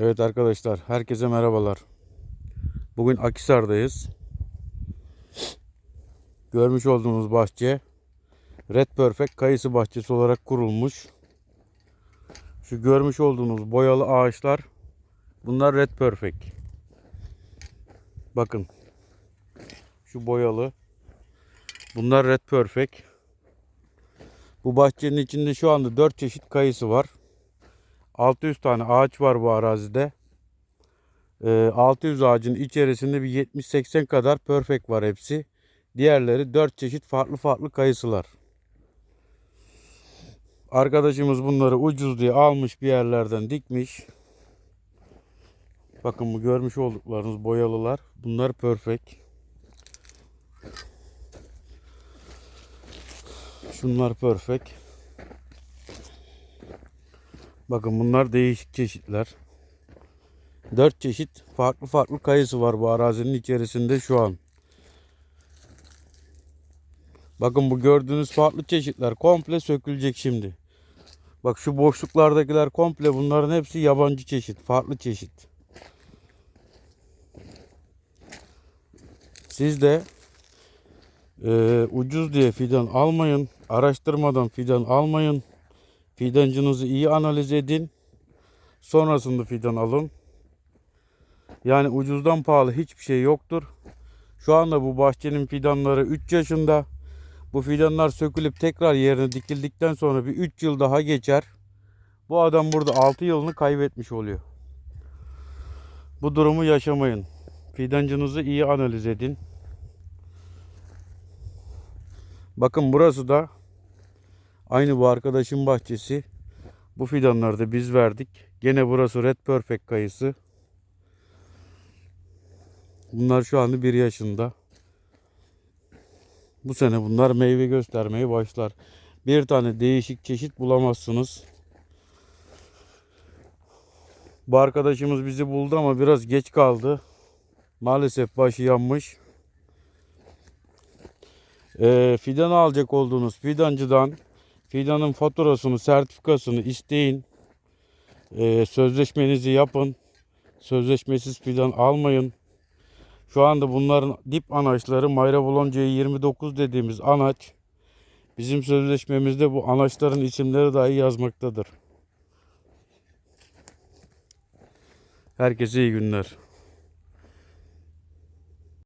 Evet arkadaşlar, herkese merhabalar. Bugün Akisar'dayız. Görmüş olduğunuz bahçe Red Perfect kayısı bahçesi olarak kurulmuş. Şu görmüş olduğunuz boyalı ağaçlar bunlar Red Perfect. Bakın. Şu boyalı. Bunlar Red Perfect. Bu bahçenin içinde şu anda 4 çeşit kayısı var. 600 tane ağaç var bu arazide. Ee, 600 ağacın içerisinde bir 70-80 kadar perfect var hepsi. Diğerleri 4 çeşit farklı farklı kayısılar. Arkadaşımız bunları ucuz diye almış bir yerlerden dikmiş. Bakın bu görmüş olduklarınız boyalılar. Bunlar perfect. Şunlar perfect. Bakın bunlar değişik çeşitler. Dört çeşit farklı farklı kayısı var bu arazinin içerisinde şu an. Bakın bu gördüğünüz farklı çeşitler komple sökülecek şimdi. Bak şu boşluklardakiler komple bunların hepsi yabancı çeşit, farklı çeşit. Siz de e, ucuz diye fidan almayın, araştırmadan fidan almayın. Fidancınızı iyi analiz edin. Sonrasında fidan alın. Yani ucuzdan pahalı hiçbir şey yoktur. Şu anda bu bahçenin fidanları 3 yaşında. Bu fidanlar sökülüp tekrar yerine dikildikten sonra bir 3 yıl daha geçer. Bu adam burada 6 yılını kaybetmiş oluyor. Bu durumu yaşamayın. Fidancınızı iyi analiz edin. Bakın burası da Aynı bu arkadaşın bahçesi. Bu fidanları da biz verdik. Gene burası Red Perfect kayısı. Bunlar şu anda bir yaşında. Bu sene bunlar meyve göstermeye başlar. Bir tane değişik çeşit bulamazsınız. Bu arkadaşımız bizi buldu ama biraz geç kaldı. Maalesef başı yanmış. Ee, fidan alacak olduğunuz fidancıdan Fidanın faturasını, sertifikasını isteyin. Ee, sözleşmenizi yapın. Sözleşmesiz fidan almayın. Şu anda bunların dip anaçları Mayra Bolonca 29 dediğimiz anaç. Bizim sözleşmemizde bu anaçların isimleri dahi yazmaktadır. Herkese iyi günler.